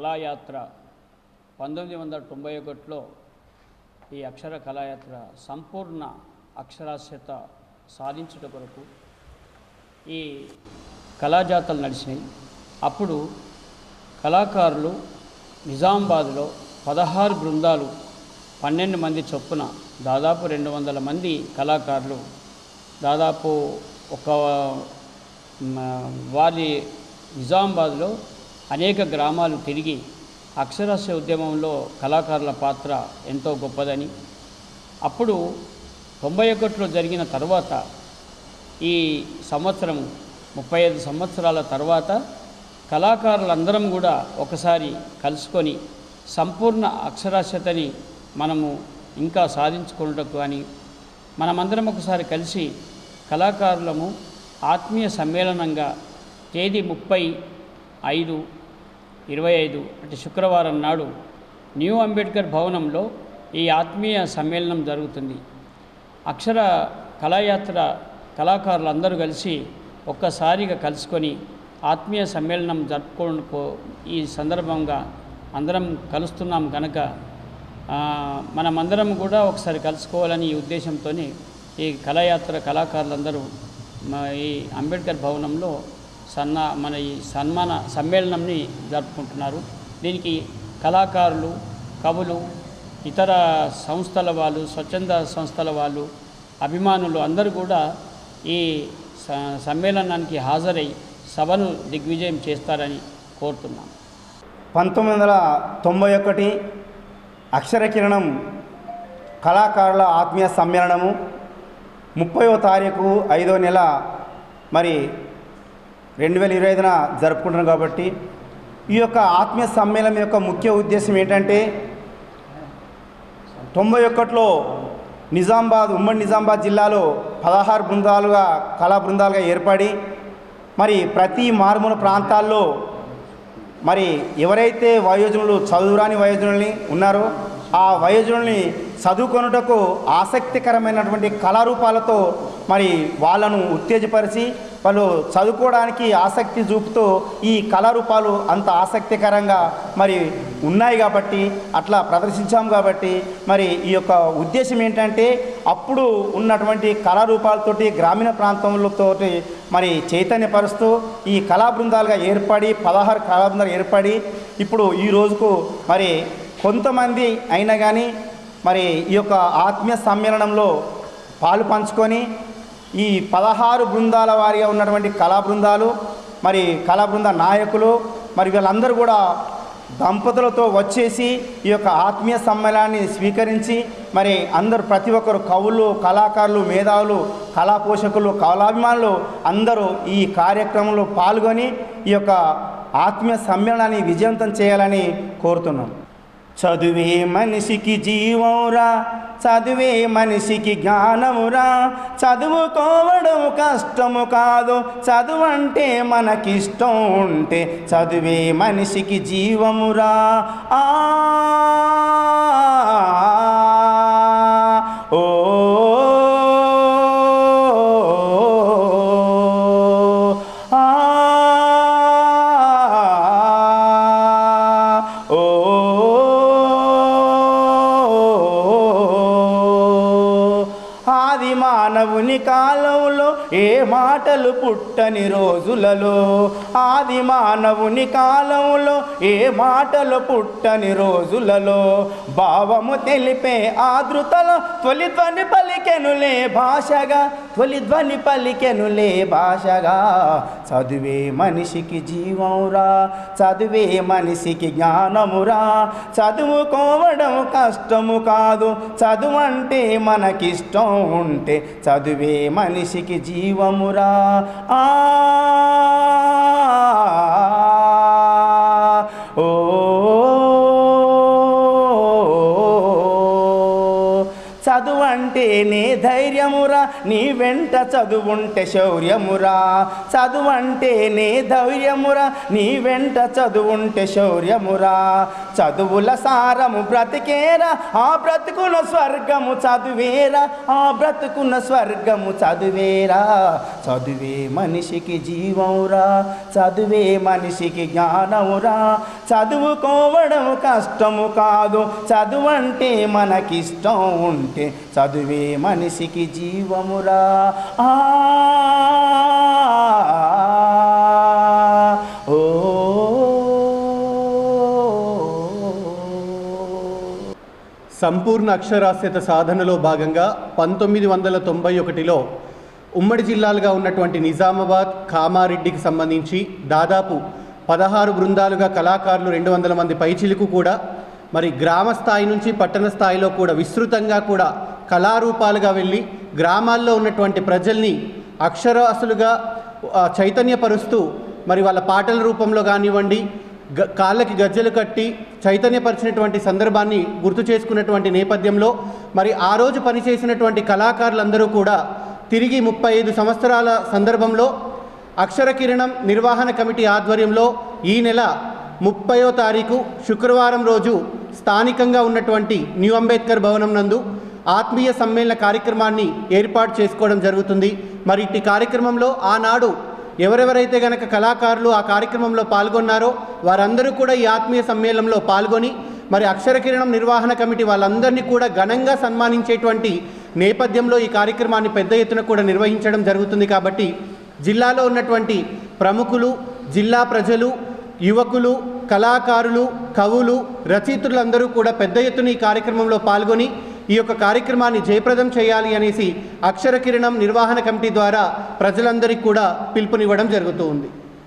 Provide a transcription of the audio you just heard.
కళాయాత్ర పంతొమ్మిది వందల తొంభై ఒకటిలో ఈ అక్షర కళాయాత్ర సంపూర్ణ అక్షరాస్యత సాధించుట కొరకు ఈ కళాజాతలు నడిచినాయి. అప్పుడు కళాకారులు నిజామాబాద్లో పదహారు బృందాలు పన్నెండు మంది చొప్పున దాదాపు రెండు వందల మంది కళాకారులు దాదాపు ఒక వారి నిజామాబాద్లో అనేక గ్రామాలు తిరిగి అక్షరాస్య ఉద్యమంలో కళాకారుల పాత్ర ఎంతో గొప్పదని. అప్పుడు తొంభై ఒకటిలో జరిగిన తర్వాత ఈ సంవత్సరం ముప్పై ఐదు సంవత్సరాల తర్వాత కళాకారులందరం కూడా ఒకసారి కలుసుకొని సంపూర్ణ అక్షరాస్యతని మనము ఇంకా సాధించుకున్నటకు అని మనమందరం ఒకసారి కలిసి కళాకారులము ఆత్మీయ సమ్మేళనంగా తేదీ ముప్పై ఐదు ఇరవై ఐదు అంటే శుక్రవారం నాడు న్యూ అంబేద్కర్ భవనంలో ఈ ఆత్మీయ సమ్మేళనం జరుగుతుంది. అక్షర కళాయాత్ర కళాకారులందరూ కలిసి ఒక్కసారిగా కలుసుకొని ఆత్మీయ సమ్మేళనం జరుపుకో ఈ సందర్భంగా అందరం కలుస్తున్నాం కనుక మనమందరం కూడా ఒకసారి కలుసుకోవాలని ఈ ఉద్దేశంతో ఈ కళాయాత్ర కళాకారులందరూ ఈ అంబేద్కర్ భవనంలో సన్నా మన ఈ సన్మాన సమ్మేళనంని జరుపుకుంటున్నారు. దీనికి కళాకారులు కవులు ఇతర సంస్థల వాళ్ళు స్వచ్ఛంద సంస్థల వాళ్ళు అభిమానులు అందరూ కూడా ఈ స- సమ్మేళనానికి హాజరై సభను దిగ్విజయం చేస్తారని కోరుతున్నాం. పంతొమ్మిది వందల తొంభై ఒకటి అక్షర కిరణం కళాకారుల ఆత్మీయ సమ్మేళనము ముప్పయో తారీఖు ఐదో నెల మరి రెండు వేల ఇరవై ఐదున జరుపుకుంటున్నాం కాబట్టి ఈ యొక్క ఆత్మీయ సమ్మేళనం యొక్క ముఖ్య ఉద్దేశం ఏంటంటే తొంభై ఒకటిలో నిజామాబాద్ ఉమ్మడి నిజామాబాద్ జిల్లాలో పదహారు బృందాలుగా కళా బృందాలుగా ఏర్పడి మరి ప్రతి మారుమూల ప్రాంతాల్లో మరి ఎవరైతే వయోజనులు చదువురాని వయోజనుల్ని ఉన్నారో ఆ వయోజనుల్ని చదువుకొనుటకు ఆసక్తికరమైనటువంటి కళారూపాలతో మరి వాళ్ళను ఉత్తేజపరిచి వాళ్ళు చదువుకోవడానికి ఆసక్తి చూపుతూ ఈ కళారూపాలు అంత ఆసక్తికరంగా మరి ఉన్నాయి కాబట్టి అట్లా ప్రదర్శించాం కాబట్టి మరి ఈ యొక్క ఉద్దేశం ఏంటంటే అప్పుడు ఉన్నటువంటి కళారూపాలతోటి గ్రామీణ ప్రాంతంలోతోటి మరి చైతన్యపరుస్తూ ఈ కళా బృందాలుగా ఏర్పడి పదహారు కళా బృందాలు ఏర్పడి ఇప్పుడు ఈ రోజుకు మరి కొంతమంది అయినా కానీ మరి ఈ యొక్క ఆత్మీయ సమ్మేళనంలో పాలు పంచుకొని ఈ పదహారు బృందాల వారిగా ఉన్నటువంటి కళా బృందాలు మరి కళా బృంద నాయకులు మరి వీళ్ళందరూ కూడా దంపతులతో వచ్చేసి ఈ యొక్క ఆత్మీయ సమ్మేళనాన్ని స్వీకరించి మరి అందరూ ప్రతి ఒక్కరు కవులు కళాకారులు మేధావులు కళా పోషకులు కళాభిమానులు అందరూ ఈ కార్యక్రమంలో పాల్గొని ఈ యొక్క ఆత్మీయ సమ్మేళనాన్ని విజయవంతం చేయాలని కోరుతున్నాం. చదువే మనిషికి జీవంరా చదువే మనిషికి జ్ఞానమురా చదువుకోవడం కష్టము కాదు చదువంటే మనకిష్టం ఉంటే చదువే మనిషికి జీవమురా ఆ ఓ ఆ ఓ మానవుని కాలంలో ఏ మాటలు పుట్టని రోజులలో? ఆది మానవుని కాలంలో ఏ మాటలు పుట్టని రోజులలో? భావము తెలిపే ఆదృతలో తొలి ధ్వని పలికెనులే భాషగా తొలి ధ్వని పలికెనులే భాషగా చదువే మనిషికి జీవమురా చదువే మనిషికి జ్ఞానమురా. చదువుకోవడం కష్టము కాదు చదువంటే మనకిష్టం ఉంటే చదువే మనిషికి జీవమురా. ఆ! ఓ చదువు ధైర్యమురా నీ వెంట చదువుంటే శౌర్యమురా. చదువు అంటేనే ధైర్యమురా నీ వెంట చదువుంటే శౌర్యమురా. చదువుల సారము బ్రతికేరా ఆ బ్రతుకున్న స్వర్గము చదువేరా ఆ బ్రతుకున్న స్వర్గము చదువేరా. చదువే మనిషికి జీవమురా చదువే మనిషికి జ్ఞానమురా. చదువుకోవడం కష్టము కాదు చదువంటే మనకిష్టం ఉంటే చదువే మనిషికి జీవమురా. ఆ ఓ సంపూర్ణ అక్షరాస్యత సాధనలో భాగంగా పంతొమ్మిది వందల తొంభై ఒకటిలో ఉమ్మడి జిల్లాలుగా ఉన్నటువంటి నిజామాబాద్ కామారెడ్డికి సంబంధించి దాదాపు పదహారు బృందాలుగా కళాకారులు రెండు వందల మంది పైచిలుకు కూడా మరి గ్రామ స్థాయి నుంచి పట్టణ స్థాయిలో కూడా విస్తృతంగా కూడా కళారూపాలుగా వెళ్ళి గ్రామాల్లో ఉన్నటువంటి ప్రజల్ని అక్షరాసులుగా చైతన్యపరుస్తూ మరి వాళ్ళ పాటల రూపంలో కానివ్వండి గ కాళ్ళకి గజ్జెలు కట్టి చైతన్యపరిచినటువంటి సందర్భాన్ని గుర్తు చేసుకున్నటువంటి నేపథ్యంలో మరి ఆ రోజు పనిచేసినటువంటి కళాకారులందరూ కూడా తిరిగి ముప్పై ఐదు సంవత్సరాల సందర్భంలో అక్షర కిరణం నిర్వహణ కమిటీ ఆధ్వర్యంలో ఈ నెల ముప్పయో తారీఖు శుక్రవారం రోజు స్థానికంగా ఉన్నటువంటి న్యూ అంబేద్కర్ భవనం నందు ఆత్మీయ సమ్మేళన కార్యక్రమాన్ని ఏర్పాటు చేసుకోవడం జరుగుతుంది. మరి ఇట్టి కార్యక్రమంలో ఆనాడు ఎవరెవరైతే గనక కళాకారులు ఆ కార్యక్రమంలో పాల్గొన్నారో వారందరూ కూడా ఈ ఆత్మీయ సమ్మేళనంలో పాల్గొని మరి అక్షర కిరణం నిర్వహణ కమిటీ వాళ్ళందరినీ కూడా ఘనంగా సన్మానించేటువంటి నేపథ్యంలో ఈ కార్యక్రమాన్ని పెద్ద ఎత్తున కూడా నిర్వహించడం జరుగుతుంది కాబట్టి జిల్లాలో ఉన్నటువంటి ప్రముఖులు జిల్లా ప్రజలు యువకులు కళాకారులు కవులు రచయితులందరూ కూడా పెద్ద ఎత్తున ఈ కార్యక్రమంలో పాల్గొని ఈ యొక్క కార్యక్రమాన్ని జయప్రదం చేయాలి అనేసి అక్షర కిరణం నిర్వహణ కమిటీ ద్వారా ప్రజలందరికీ కూడా పిలుపునివ్వడం జరుగుతూ ఉంది.